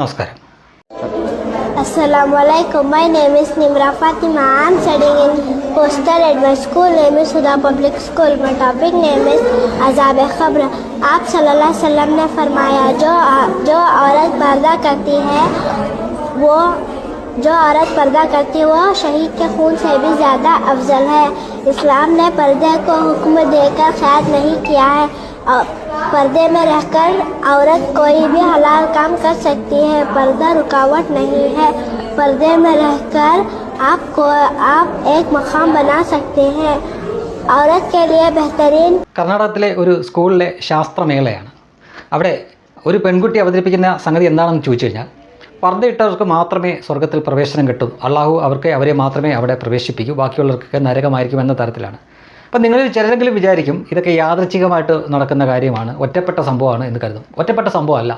Namaskar. Assalamualaikum. My name is Nimra Fatima. I am studying in Postal Edward School. Name is Huda Public School. My topic name is عذاب خبر e آپ صلی اللہ علیہ وسلم نے فرمایا، جو جو عورت پردہ کرتی ہے، وہ جو عورت پردہ کرتی وہ شہید کے خون سے بھی زیادہ افضل ہے اسلام نے پردے کو حکم دے کر قید نہیں کیا ہے पर्दे में रहकर औरत कोई भी हलाल काम कर सकती है पर्दा रुकावट नहीं है पर्दे में रहकर आपको आप एक मकाम बना सकते हैं औरत के लिए बेहतरीन കർണാടകത്തിലെ ഒരു സ്കൂളിലെ ശാസ്ത്രമേളയാണ് അവിടെ ഒരു പെൺകുട്ടി അവതരിപ്പിക്കുന്ന സംഗതി എന്താണെന്ന് ചോദിച്ചു കഴിഞ്ഞാൽ പർദ്ദയിട്ടവർക്ക് മാത്രമേ സ്വർഗത്തിൽ പ്രവേശനം കിട്ടൂ അള്ളാഹു അവർക്ക് അവരെ മാത്രമേ അവിടെ പ്രവേശിപ്പിക്കൂ ബാക്കിയുള്ളവർക്കൊക്കെ നരകമായിരിക്കും എന്ന തരത്തിലാണ് അപ്പം നിങ്ങൾ ചിലരെങ്കിലും വിചാരിക്കും ഇതൊക്കെ യാദൃച്ഛികമായിട്ട് നടക്കുന്ന കാര്യമാണ് ഒറ്റപ്പെട്ട സംഭവമാണ് എന്ന് കരുതും. ഒറ്റപ്പെട്ട സംഭവമല്ല.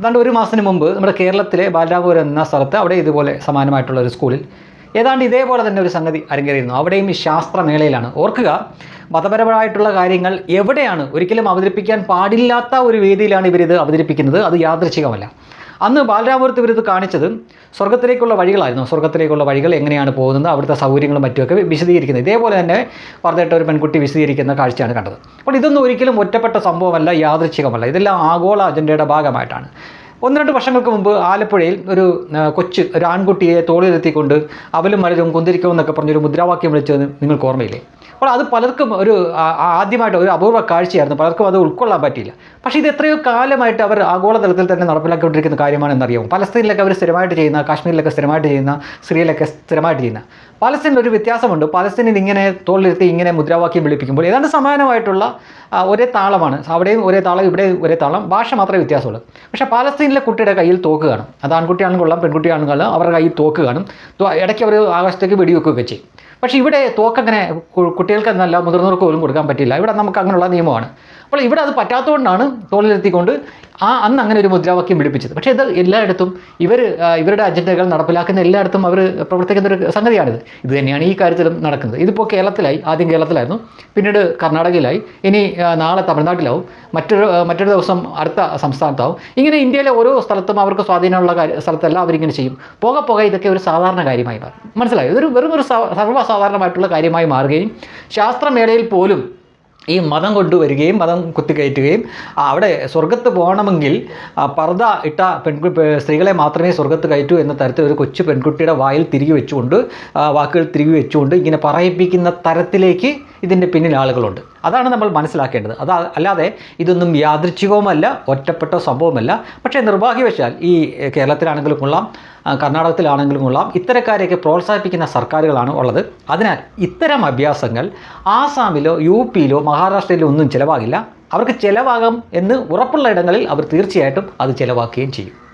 ഏതാണ്ട് ഒരു മാസത്തിന് മുമ്പ് നമ്മുടെ കേരളത്തിലെ ബാലരാപുരം എന്ന സ്ഥലത്ത് അവിടെ ഇതുപോലെ സമാനമായിട്ടുള്ള ഒരു സ്കൂളിൽ ഏതാണ്ട് ഇതേപോലെ തന്നെ ഒരു സംഗതി അരങ്ങേറിയിരുന്നു. അവിടെയും ഈ ശാസ്ത്രമേളയിലാണ്. ഓർക്കുക മതപരമായിട്ടുള്ള കാര്യങ്ങൾ എവിടെയാണ് ഒരിക്കലും അവതരിപ്പിക്കാൻ പാടില്ലാത്ത ഒരു വേദിയിലാണ് ഇവരിത് അവതരിപ്പിക്കുന്നത്. അത് യാദൃച്ഛികമല്ല. അന്ന് ബാലരാമപുരത്ത് ഇവരിത് കാണിച്ചത് സ്വർഗത്തിലേക്കുള്ള വഴികളായിരുന്നു. സ്വർഗത്തിലേക്കുള്ള വഴികൾ എങ്ങനെയാണ് പോകുന്നത് അവിടുത്തെ സൗകര്യങ്ങളും മറ്റുമൊക്കെ വിശദീകരിക്കുന്നത്. ഇതേപോലെ തന്നെ പറഞ്ഞിട്ട് ഒരു പെൺകുട്ടി വിശദീകരിക്കുന്ന കാഴ്ചയാണ് കണ്ടത്. അപ്പോൾ ഇതൊന്നും ഒരിക്കലും ഒറ്റപ്പെട്ട സംഭവമല്ല യാദൃച്ഛികമല്ല. ഇതെല്ലാം ആഗോള അജണ്ടയുടെ ഭാഗമായിട്ടാണ്. ഒന്ന് രണ്ട് വർഷങ്ങൾക്ക് മുമ്പ് ആലപ്പുഴയിൽ ഒരു കൊച്ച് ഒരു ആൺകുട്ടിയെ തോളിലെത്തിക്കൊണ്ട് അവലും മലരും കുന്തിരിക്കും എന്നൊക്കെ പറഞ്ഞൊരു മുദ്രാവാക്യം വിളിച്ചത് നിങ്ങൾക്ക് ഓർമ്മയില്ലേ? അപ്പോൾ അത് പലർക്കും ഒരു ആദ്യമായിട്ട് ഒരു അപൂർവ കാഴ്ചയായിരുന്നു. പലർക്കും അത് ഉൾക്കൊള്ളാൻ പറ്റിയില്ല. പക്ഷേ ഇത് എത്രയോ കാലമായിട്ട് അവർ ആഗോളതലത്തിൽ തന്നെ നടപ്പിലാക്കിക്കൊണ്ടിരിക്കുന്ന കാര്യമാണെന്ന് അറിയാം പലസ്തീനിലൊക്കെ അവർ സ്ഥിരമായിട്ട് ചെയ്യുന്ന കാശ്മീരിലൊക്കെ സ്ഥിരമായിട്ട് ചെയ്യുന്ന സിറിയയിലൊക്കെ സ്ഥിരമായിട്ട് ചെയ്യുന്ന. പലസ്തീനിൽ ഒരു വ്യത്യാസമുണ്ട്. പലസ്തീനിൽ ഇങ്ങനെ തോളിലെത്തി ഇങ്ങനെ മുദ്രാവാക്യം വിളിപ്പിക്കുമ്പോൾ ഏതാണ്ട് സമാനമായിട്ടുള്ള ഒരേ താളമാണ്. അവിടെയും ഒരേ താളം ഇവിടെ ഒരേ താളം. ഭാഷ മാത്രമേ വ്യത്യാസമുള്ളൂ. പക്ഷേ പലസ്തീനിലെ കുട്ടിയുടെ കയ്യിൽ തോക്ക് കാണും. അത് ആൺകുട്ടിയാണെങ്കിൽ കൊള്ളാം പെൺകുട്ടിയാണെങ്കിൽ അവരുടെ കയ്യിൽ തോക്ക് കാണും. ഇടയ്ക്ക് അവർ ആകാശത്തേക്ക് വെടിവെക്കുകയൊക്കെ ചെയ്യും. പക്ഷേ ഇവിടെ തോക്കങ്ങനെ കുട്ടികൾക്ക് എന്നല്ല മുതിർന്നവർക്ക് പോലും കൊടുക്കാൻ പറ്റില്ല. ഇവിടെ നമുക്ക് അങ്ങനെയുള്ള നിയമമാണ്. അപ്പോൾ ഇവിടെ അത് പറ്റാത്തതുകൊണ്ടാണ് തോളിലെത്തിക്കൊണ്ട് ആ അന്ന് അങ്ങനെ ഒരു മുദ്രാവാക്യം വിളിപ്പിച്ചത് പക്ഷേ ഇത് എല്ലായിടത്തും ഇവർ ഇവരുടെ അജണ്ടകൾ നടപ്പിലാക്കുന്ന എല്ലായിടത്തും അവർ പ്രവർത്തിക്കുന്ന ഒരു സംഗതിയാണിത്. ഇത് തന്നെയാണ് ഈ കാര്യത്തിലും നടക്കുന്നത്. ഇതിപ്പോൾ കേരളത്തിലായി ആദ്യം കേരളത്തിലായിരുന്നു. പിന്നീട് കർണാടകയിലായി. ഇനി നാളെ തമിഴ്നാട്ടിലാവും. മറ്റൊരു മറ്റൊരു ദിവസം അടുത്ത സംസ്ഥാനത്താവും. ഇങ്ങനെ ഇന്ത്യയിലെ ഓരോ സ്ഥലത്തും അവർക്ക് സ്വാധീനമുള്ള കാര്യ സ്ഥലത്തെല്ലാം അവരിങ്ങനെ ചെയ്യും. പോകെ പോകെ ഇതൊക്കെ ഒരു സാധാരണ കാര്യമായി മാറും. മനസ്സിലായി? ഇതൊരു വെറും ഒരു സർവസാധാരണമായിട്ടുള്ള കാര്യമായി മാറുകയും ശാസ്ത്രമേളയിൽ പോലും ഈ മതം കൊണ്ടുവരികയും മതം കുത്തിക്കയറ്റുകയും അവിടെ സ്വർഗത്ത് പോകണമെങ്കിൽ പർദ ഇട്ട പെൺകു സ്ത്രീകളെ മാത്രമേ സ്വർഗത്ത് കയറ്റൂ എന്ന തരത്തിൽ ഒരു കൊച്ചു പെൺകുട്ടിയുടെ വായിൽ തിരികെ വെച്ചുകൊണ്ട് വാക്കുകൾ തിരികെ വെച്ചുകൊണ്ട് ഇങ്ങനെ പറയിപ്പിക്കുന്ന തരത്തിലേക്ക് ഇതിന്റെ പിന്നിൽ ആളുകളുണ്ട്. അതാണ് നമ്മൾ മനസ്സിലാക്കേണ്ടത്. അത് അല്ലാതെ ഇതൊന്നും യാദൃച്ഛികവുമല്ല ഒറ്റപ്പെട്ട സംഭവമല്ല. പക്ഷേ നിർഭാഗ്യവശാൽ ഈ കേരളത്തിലാണെങ്കിലും കൊള്ളാം കർണാടകത്തിലാണെങ്കിലും കൊള്ളാം ഇത്തരക്കാരെയൊക്കെ പ്രോത്സാഹിപ്പിക്കുന്ന സർക്കാരുകളാണ് ഉള്ളത്. അതിനാൽ ഇത്തരം അഭ്യാസങ്ങൾ ആസാമിലോ യു പിയിലോ മഹാരാഷ്ട്രയിലോ ഒന്നും ചിലവാകില്ല. അവർക്ക് ചിലവാകാം എന്ന് ഉറപ്പുള്ള ഇടങ്ങളിൽ അവർ തീർച്ചയായിട്ടും അത് ചിലവാക്കുകയും ചെയ്യും.